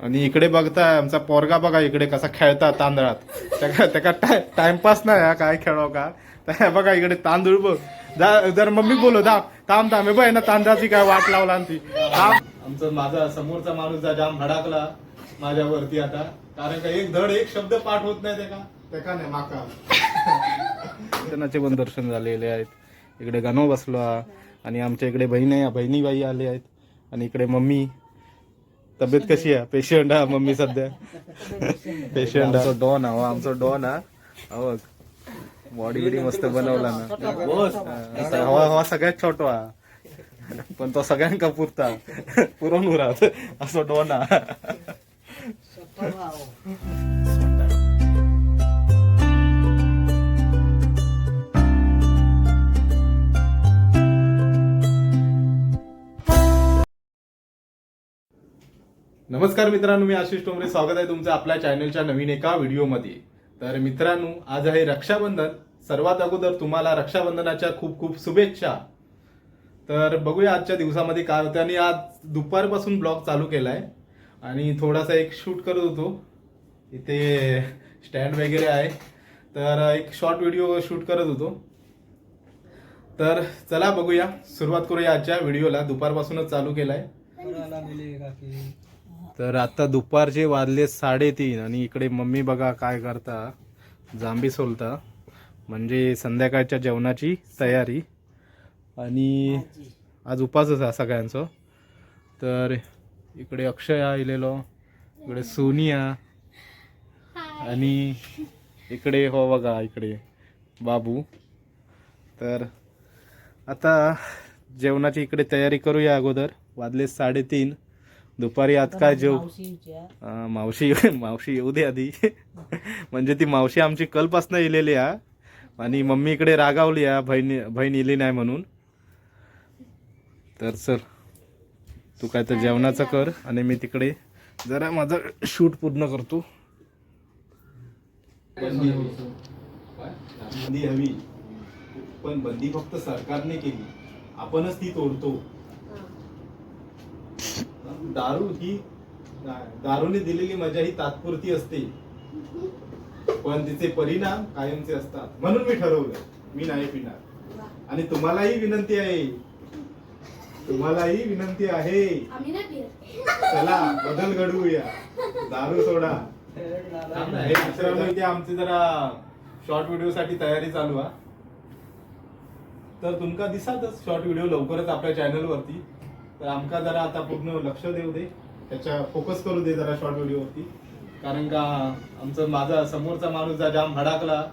आणि इकडे बघताय आमचा पोरगा बघा इकडे कसा खेळता तांदळात. त्याका टाय टाइमपास नाही हा काय खेळाव का? तर बघा इकडे तांदूळ बघ जा जर मम्मी बोलो दा थांब थांब. बघ ना तांदळाची काय वाट लावला आणि ती. आमचं माझा समोरचा माणूस जा जाम भडाकला माझ्यावरती आता. कारण का एक धड एक शब्द पाठ होत नाही त्याका. त्याका नाही माका. पण दर्शन झालेले आहेत. इकडे गणो बसलो हा आणि आमच्या इकडे बहिणी बहिणीबाई आले आहेत. आणि इकडे मम्मी. तब्येत कशी आहे? पेशंट हा मम्मी सध्या? पेशंट आमचा डॉन हा हो, आमचा डॉन हा हो बॉडी बिडी मस्त बनवला ना. हा, हवा हवा सगळ्यात छोटो हा पण तो सगळ्यांका पुरता. पुरवून उरात असं डॉन हा नमस्कार मित्रांनो मी आशिष टोमरे. स्वागत आहे तुमचं आपल्या चॅनलच्या नवीन एका व्हिडिओमध्ये. तर मित्रांनो आज आहे रक्षाबंधन. सर्वात अगोदर तुम्हाला रक्षाबंधनाच्या खूप खूप शुभेच्छा. तर बघूया आजच्या दिवसामध्ये काय होतं. आणि आज दुपारपासून ब्लॉग चालू केला आहे आणि थोडासा एक शूट करत होतो. इथे स्टँड वगैरे आहे. तर एक शॉर्ट व्हिडिओ शूट करत होतो. तर चला बघूया. सुरुवात करूया आजच्या व्हिडिओला. दुपारपासूनच चालू केला आहे तर आता दुपारचे वाजले साडेतीन आणि इकडे मम्मी बघा काय करता. जांबी सोलता. म्हणजे संध्याकाळच्या जेवणाची तयारी. आणि आज उपासच आहे सगळ्यांचं. तर इकडे अक्षय आलेलो इकडे सोनिया आणि इकडे हो बघा इकडे बाबू. तर आता जेवणाची इकडे तयारी करूया अगोदर. वाजले साडेतीन. दुपारी आज काय जेव हा, मावशी मावशी येऊ दे आधी. म्हणजे ती मावशी आमची कलपासनं येलेली आहे आणि मम्मी इकडे रागावली आहे बहीण बहीण इली नाही म्हणून. तर चल तू काय तर जेवणाचं कर आणि मी तिकडे जरा माझं शूट पूर्ण करतो. बंदी हवी. पण बंदी फक्त सरकारने केली. आपणच ती तोडतो. दारू ही दारूने दिलेली मजा ही तात्पुरती असते. पण तिचे परिणाम कायमचे असतात. म्हणून मी ठरवलं मी नाही पिणार. आणि तुम्हालाही विनंती आहे. तुम्हालाही विनंती आहे. चला बदल घडवूया. दारू सोडा. हे मित्रांनो इथे आमची जरा शॉर्ट व्हिडिओ साठी तयारी चालू आहे तर तुमका दिसातच शॉर्ट व्हिडिओ लवकरच आपल्या चॅनल वरती. तर आमका जरा आता पूर्ण लक्ष देऊ दे. त्याच्या फोकस करू दे जरा शॉर्ट व्हिडिओ वरती. कारण का आमचं माझा समोरचा माणूस जा जाम भडाकला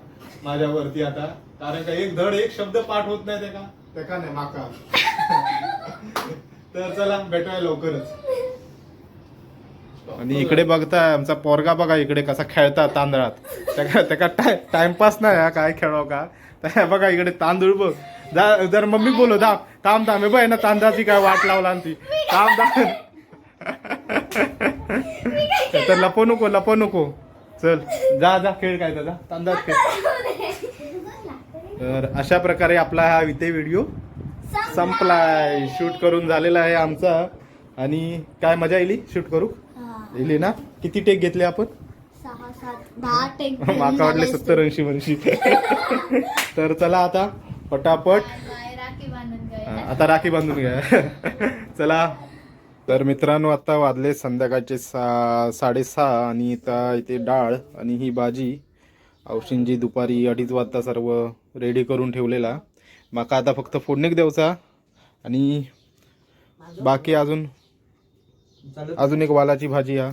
माझ्यावरती आता. कारण का एक धड एक शब्द पाठ होत नाही त्याका. त्याका नाही माका. तर चला भेटूया लवकरच. आणि इकडे बघता आमचा पोरगा बघा इकडे कसा खेळता तांदळात. त्याका त्याका टाय टाइमपास नाही हा काय खेळाव का? तर बघा इकडे तांदूळ बघ. जा जर मम्मी बोलो दा ताम थांब. हे बघ ना तांदळाची काय वाट लावला आणि ती ताम थांब तर लपो नको लपो नको. चल जा जा खेळ काय दादा तांदळात खेळ. तर अशा प्रकारे आपला हा इथे व्हिडिओ संपलाय. शूट करून झालेला आहे आमचा. आणि काय मजा येईल शूट करू? येईल ना? किती टेक घेतले आपण? सहा सात दहा टेक माका वाटले सत्तर ऐंशी वर्षी तर चला आता पटापट. आता राखी बांधून घ्या. चला. तर मित्रांनो आता वाजले संध्याकाळचे सा साडेसहा आणि आता इथे डाळ आणि ही भाजी. औषधींची दुपारी अडीच वाजता सर्व रेडी करून ठेवलेला. माका आता फक्त फोडणीक द्यायचा आणि बाकी अजून अजून एक वालाची भाजी हा.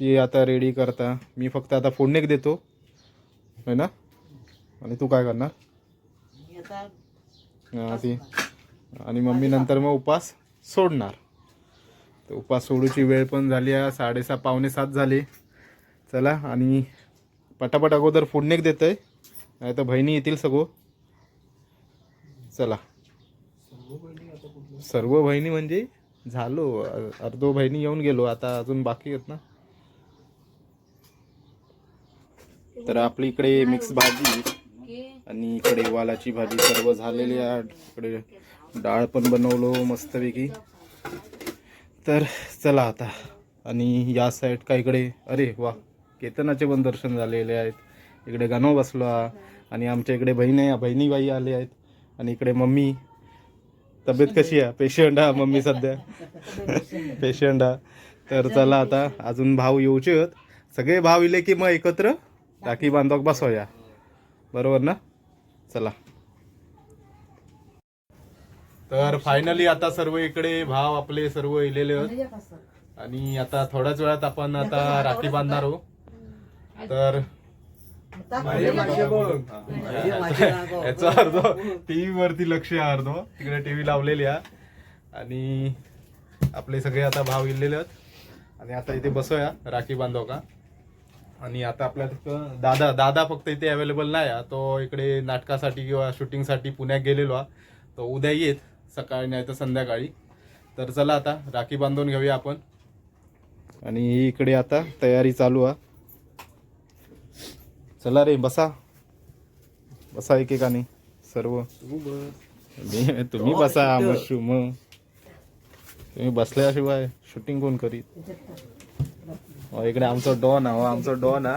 ती आता रेडी करता. मी फक्त आता फोडणीक देतो. है ना? आणि तू काय करणार? ती. आणि मम्मी नंतर मग उपास सोडणार. तर उपास सोडूची वेळ पण झाली आहे. साडेसहा पावणे सात झाले. चला आणि पटापट अगोदर फोडणीक देत आहे नाही तर बहिणी येतील सगळं. चला. सर्व बहिणी म्हणजे? झालो. अर्धो बहिणी येऊन गेलो. आता अजून बाकी आहेत ना. तर आपली इकडे मिक्स भाजी आणि इकडे वालाची भाजी सर्व झालेली आहे. इकडे डाळ पण बनवलो मस्तपैकी. तर चला आता. आणि या साईड का इकडे अरे वा केतनाचे पण दर्शन झालेले आहेत. इकडे गणव बसलो. आणि आमच्या इकडे बहीण आहे बहिणीबाई आले आहेत. आणि इकडे मम्मी तब्येत कशी आहे? पेशंट हा मम्मी सध्या? पेशंट हा तर चला आता अजून भाव येऊचे आहेत. सगळे भाव इले की मग एकत्र? राखी बांधवाक बसवूया. बरोबर ना? चला. तर फायनली आता सर्व इकडे भाव आपले सर्व इलेले आहेत. आणि आता थोड्याच वेळात आपण आता राखी बांधणार आहोत. तर याचा अर्थ टीव्ही वरती लक्ष आहे अर्ध. तिकडे टीव्ही लावलेली आहे. आणि आपले सगळे आता भाव इलेले आहेत. आणि आता इथे बसूया राखी बांधव का आणि आता आपल्या दादा दादा फक्त इथे अवेलेबल नाही आहे. तो इकडे नाटकासाठी किंवा शूटिंगसाठी पुण्यात गेलेलो आहे. तो उद्या येत सकाळी नाही तर संध्याकाळी. तर चला आता राखी बांधून घेऊया आपण. आणि इकडे आता तयारी चालू आहे. चला रे बसा. बसा एकेकाने सर्व. मी तुम्ही बसा मशू मग तुम्ही बसल्याशिवाय शूटिंग कोण करीत? इकडे आमचा डॉन हा आमचा डॉन हा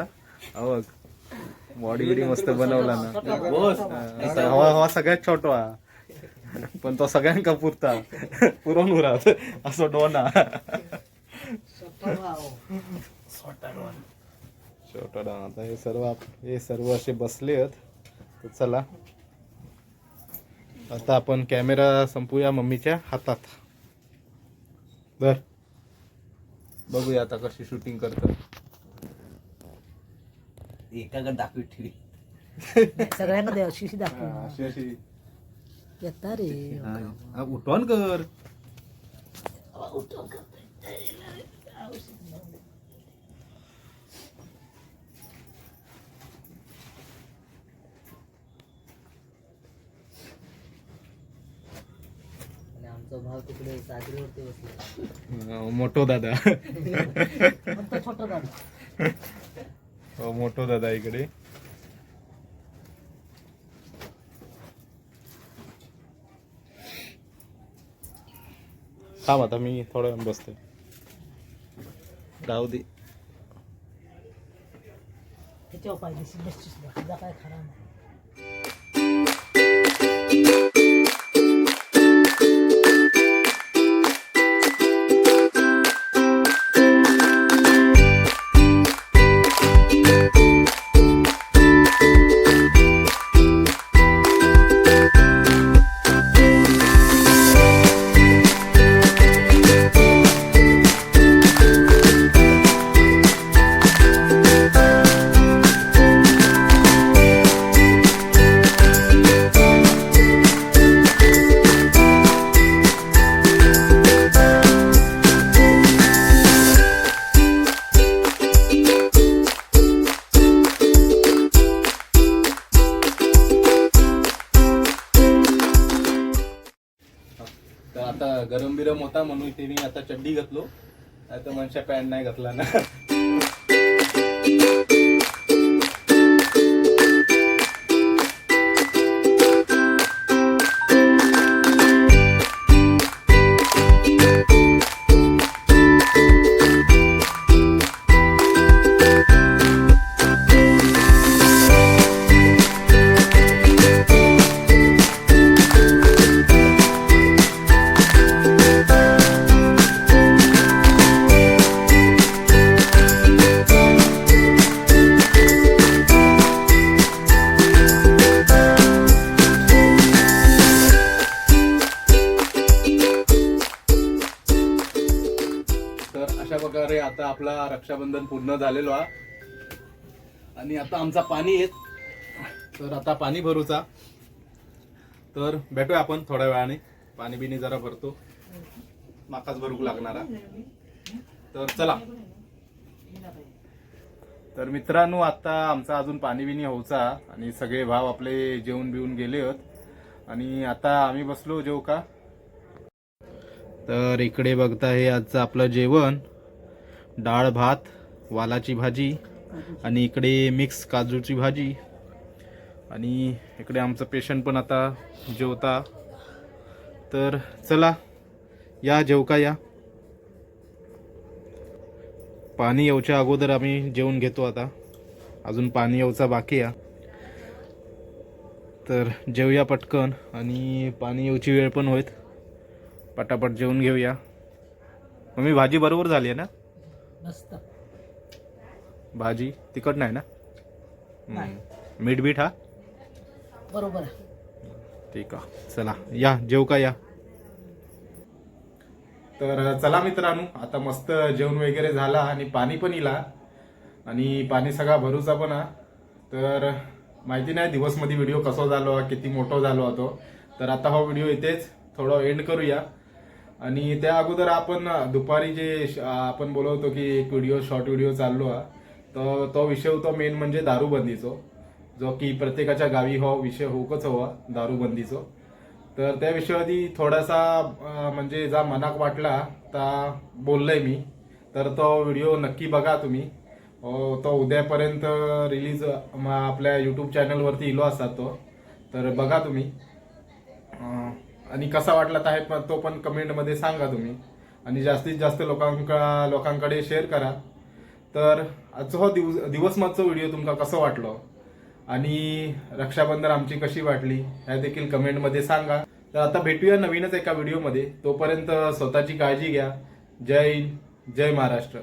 अहो बॉडी बिडी मस्त बनवला ना. हा, हवा हवा सगळ्यात छोटो हा पण तो सगळ्यांका पुरता. पुरवून उरात. असं डॉन हा. छोटा डॉन आता हे सर्व आप- हे सर्व असे बसले आहेत. तर चला. आता आपण कॅमेरा संपूया मम्मीच्या हातात. बर बघूया आता कशी शूटिंग करतात एकाकडे दाखवी ठेवी. सगळ्यांना द्या अशी अशी दाखव. अशी अशी येता रे. हा, उठवण कर आमचा भाव तिकडे सागरीवरती बसला. मोठो दादा. फक्त छोटा दादा. हो मोठो दादा इकडे. थांब आता मी थोडं वेळ बसते राहू दे. त्याच्यावर पाहिजे काय खरा नाही. होता म्हणून इथे मी आता चड्डी घातलो. नाही तर मनशा पॅन्ट नाही घातला ना. अशा प्रकारे आता आपला रक्षाबंधन पूर्ण झालेलो हा आणि आता आमचा पाणी येत. तर आता पाणी भरूचा. तर भेटूया आपण थोड्या वेळाने. पाणी बिनी जरा भरतो. माकाच भरूक लागणारा. तर चला. तर मित्रांनो आता आमचा अजून पाणी बिनी होऊचा आणि सगळे भाव आपले जेवून बिवून गेले होत. आणि आता आम्ही बसलो जेव का? तर इकडे बघता हे आजचं आपलं जेवण. डाळ भात वालाची भाजी आणि इकडे मिक्स काजूची भाजी. आणि इकडे आमचं पेशंट पण आता जेवता. तर चला या जेव का या. पाणी येऊच्या अगोदर आम्ही जेवून घेतो आता. अजून पाणी येऊचा बाकी आहे. तर जेवूया पटकन आणि पाणी येऊची वेळ पण होईत पटापट जेवून घेऊया. मम्मी भाजी बरोबर झाली आहे ना? मस्त भाजी तिखट नाही ना? नाही. हम्म. मीठ बीठ हा? बरोबर आहे. ठीक आहे. चला या जेव का या? तर चला मित्रांनो आता मस्त जेवण वगैरे झाला आणि पाणी पण इला. आणि पाणी सगळा भरूचा पण हा. तर माहिती नाही दिवसमध्ये व्हिडिओ कसो झालो हा, किती मोठो झालो होतो. तर आता हा व्हिडिओ इथेच थोडं एंड करूया. आणि त्या अगोदर आपण दुपारी जे श- आपण बोलवतो की एक व्हिडिओ शॉर्ट व्हिडिओ चाललो हा तर तो विषय होतो मेन म्हणजे दारूबंदीचो. जो की प्रत्येकाच्या गावी हो विषय होकच हवा दारूबंदीचो. तर त्या विषयावरती थोडासा म्हणजे जा मनाक वाटला ता बोललंय मी. तर तो व्हिडिओ नक्की बघा तुम्ही. तो उद्यापर्यंत रिलीज आपल्या यूट्यूब चॅनलवरती इलो असा तो तर बघा तुम्ही. आणि कसा वाटला तर आहे पण तो पण कमेंटमध्ये सांगा तुम्ही. आणि जास्तीत जास्त लोकांका लोकांकडे शेअर करा. तर आजचा हो दिवस दिवसमागचा व्हिडिओ तुमका कसं वाटलं? आणि रक्षाबंधन आमची कशी वाटली ह्या देखील कमेंटमध्ये सांगा. तर आता भेटूया नवीनच एका व्हिडिओमध्ये तोपर्यंत स्वतःची काळजी घ्या. जय हिंद जय महाराष्ट्र.